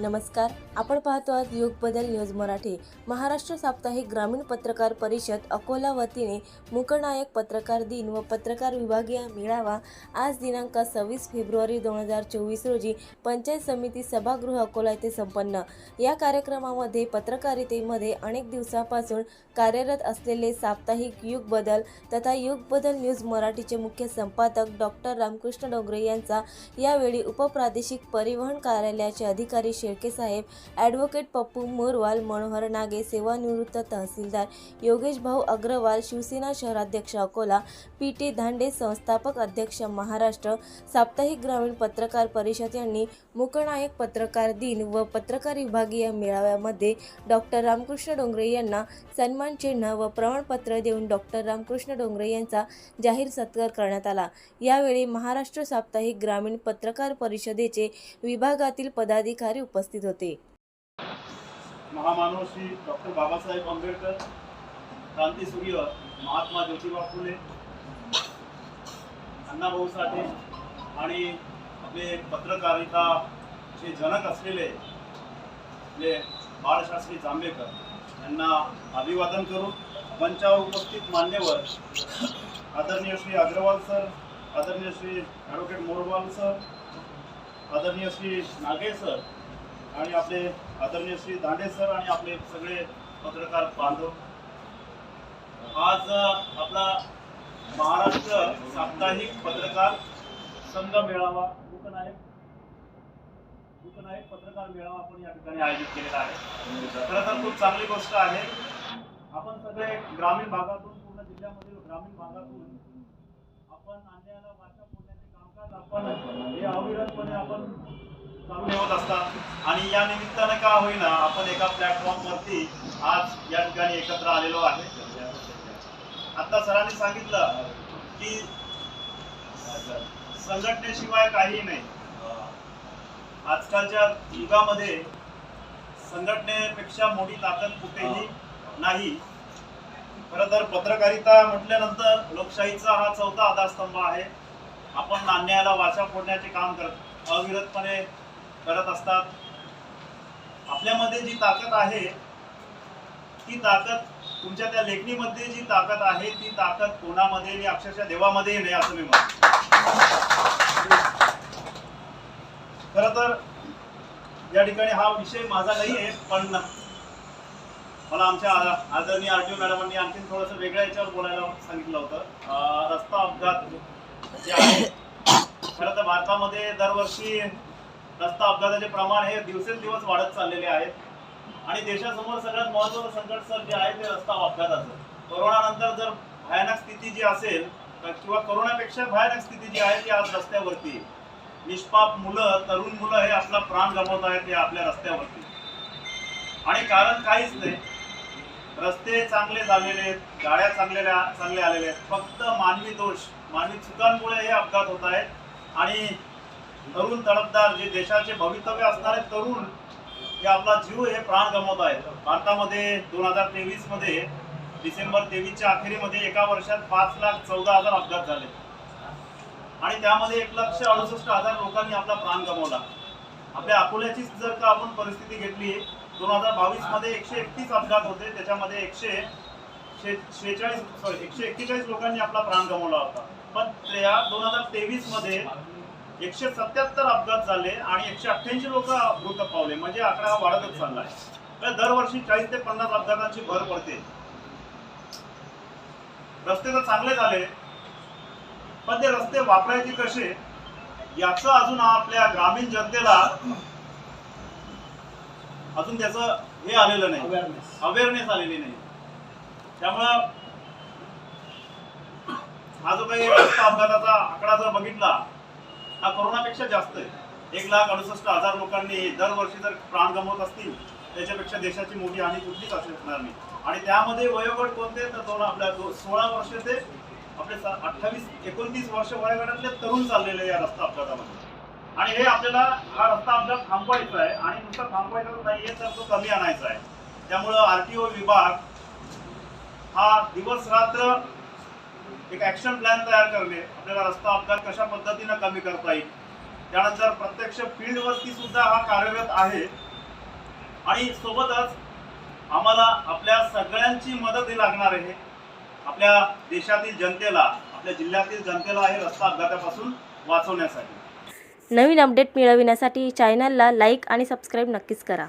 नमस्कार आपण पाहतो आज युग बदल न्यूज मराठी. महाराष्ट्र साप्ताहिक ग्रामीण पत्रकार परिषद अकोला वतीने मुकनायक पत्रकार दिन व पत्रकार विभागीय मेळावा आज दिनांक सव्वीस फेब्रुवारी दोन हजार चोवीस रोजी पंचायत समिती सभागृह अकोला येथे संपन्न. या कार्यक्रमामध्ये पत्रकारितेमध्ये अनेक दिवसापासून कार्यरत असलेले साप्ताहिक युग बदल तथा युग बदल न्यूज मराठीचे मुख्य संपादक डॉक्टर रामकृष्ण डोंगरे यांचा यावेळी उपप्रादेशिक परिवहन कार्यालयाचे अधिकारी शेळके साहेब ॲडव्होकेट पप्पू मोरवाल मनोहर नागे सेवानिवृत्त तहसीलदार योगेश भाऊ अग्रवाल शिवसेना शहराध्यक्ष अकोला पी टी धांडे संस्थापक अध्यक्ष महाराष्ट्र साप्ताहिक ग्रामीण पत्रकार परिषद यांनी मुकनायक पत्रकार दिन व पत्रकार विभागीय मेळाव्यामध्ये डॉक्टर रामकृष्ण डोंगरे यांना सन्मान चिन्ह व प्रमाणपत्र देऊन डॉक्टर रामकृष्ण डोंगरे यांचा जाहीर सत्कार करण्यात आला. यावेळी महाराष्ट्र साप्ताहिक ग्रामीण पत्रकार परिषदेचे विभागातील पदाधिकारी उपस्थित उपस्थित होते. महामानव श्री डॉक्टर बाबासाहेब आंबेडकर क्रांतीसूर्य महात्मा ज्योतिबा फुले अण्णाभाऊ साठे आणि आपले पत्रकारिताचे जनक असलेले आपले बाळशास्त्री जांभेकर यांना अभिवादन करू मंचावर उपस्थित मान्यवर आदरणीय श्री अग्रवाल सर आदरणीय श्री ॲडव्होकेट मोरवाल सर आदरणीय श्री नागे सर आणि आपले आदरणीय श्री दांडे सर आणि आपले सगळे पत्रकार बांधव. आज आपला महाराष्ट्र साप्ताहिक पत्रकार संघ मेळावा लोकनायक लोकनायक पत्रकार मेळावा आपण या ठिकाणी आयोजित केलेला आहे. खरं तर खूप चांगली गोष्ट आहे. आपण सगळे ग्रामीण भागातून पूर्ण जिल्ह्यामधील ग्रामीण भागातून आपण अन्यायाला वाचा फोडण्याचे कामकाज आपण हे अविरतपणे आपण चालू ठेवत असतात. आणि या निमित्तानं का होईना आपण एका प्लॅटफॉर्म वरती आज या ठिकाणी एकत्र आलेलो आहे. आता सरांनी सांगितलं की संघटनेशिवाय काही नाही. आजकालच्या युगामध्ये संघटनेपेक्षा मोठी ताकद कुठेही नाही. खरं तर पत्रकारिता म्हटल्यानंतर लोकशाहीचा हा चौथा आधारस्तंभ आहे. आपण नाण्याला वाचा फोडण्याचे काम करत अविरतपणे करत असतात. आपल्यामध्ये जी ताकद आहे ती ताकद तुमच्या त्या लेखणीमध्ये जी ताकद आहे ती ताकद कोणामध्ये आणि अक्षरशः देवामध्येही नाही असं मी म्हणतो. खर तर या ठिकाणी हा विषय माझा नाही आहे पण मला आमच्या आदरणीय आर टी ओ मॅडमांनी आणखी थोडंसं वेगळ्या याच्यावर बोलायला सांगितलं होतं. रस्ता अपघात जे आहे खरं तर भारतामध्ये दरवर्षी रस्ता अपघाताचे प्रमाण हे दिवसेंदिवस वाढत चाललेले आहेत. आणि देशासमोर सगळ्यात महत्त्वाचं संकट सर जे आहे ते रस्ता अपघाताचं. कोरोनानंतर जर भयानक स्थिती जी असेल किंवा कोरोनापेक्षा भयानक स्थिती जी आहे ती आज रस्त्यावरती निष्पाप मुलं तरुण मुलं हे आपला प्राण गमावत आहेत ते आपल्या रस्त्यावरती. आणि कारण काहीच नाही. रस्ते चांगले झालेले आहेत गाड्या चांगलेल्या चांगले आलेल्या आहेत. फक्त मानवी दोष मानवी चुकांमुळे हे अपघात होत आहेत. आणि तरुण तडफदार जे देशाचे भवितव्य असणारे तरुण हे आपला जीव हे प्राण गमावत आहेत. भारतामध्ये दोन हजार तेवीसमध्ये डिसेंबर तेवीसच्या अखेरीमध्ये एका वर्षात पाच लाख चौदा हजार अपघात झाले. आणि त्यामध्ये एक लक्ष अडुसष्ट हजार लोकांनी आपला प्राण गमावला. आपल्या अकोल्याचीच जर का आपण परिस्थिती घेतली दोन हजार बावीसमध्ये एकशे एकतीस अपघात होते त्याच्यामध्ये एकशे शे शेहेचाळीस सॉरी एकशे एक्केचाळीस लोकांनी आपला प्राण गमावला होता. पण त्या दोन हजार तेवीसमध्ये एकशे सत्याहत्तर अपघात झाले आणि एकशे अठ्ठ्याऐंशी लोक मृत पावले म्हणजे आकडा हा वाढतच चालला आहे. तर दरवर्षी चाळीस ते पन्नास अपघातांची भर पडते. रस्ते तर चांगले झाले पण ते रस्ते वापरायचे कसे याचं अजून आपल्या ग्रामीण जनतेला अजून त्याचं हे आलेलं नाही. अवेअरनेस आलेली नाही. त्यामुळं हा जो काही रस्ता अपघाताचा आकडा जर बघितला हा कोरोनापेक्षा जास्त आहे. एक लाख अडुसष्ट हजार लोकांनी दरवर्षी जर प्राण गमवत असतील त्याच्यापेक्षा देशाची मोठी हानी कुठलीच असू शकणार नाही. आणि त्यामध्ये वयोगट कोणते तर दोन आपल्या दो- सोळा वर्ष ते आपले सा- अठ्ठावीस एकोणतीस वर्ष वयोगटातले तरुण चाललेले या रस्ता अपघातामध्ये. आणि हे आपल्याला हा रस्ता अपघात थांबवायचा आहे. आणि नुसता थांबवायचा नाहीये तर तो कमी आणायचा आहे. त्यामुळं ओ विभाग हा दिवस रात्र एक ऍक्शन प्लॅन तयार करणे आपल्याला रस्ता अपघात कशा पद्धतीनं कमी करता येईल? त्यानंतर प्रत्यक्ष फील्डवरती सुद्धा हा कार्यरत आहे. आणि सोबतच आम्हाला आपल्या सगळ्यांची मदत लागणार आहे. आपल्या देशातील जनतेला आपल्या जिल्ह्यातील जनतेला हे रस्ता अपघातापासून वाचवण्यासाठी. नवीन अपडेट मिळविण्यासाठी चॅनलला लाईक आणि सबस्क्राईब नक्कीच करा.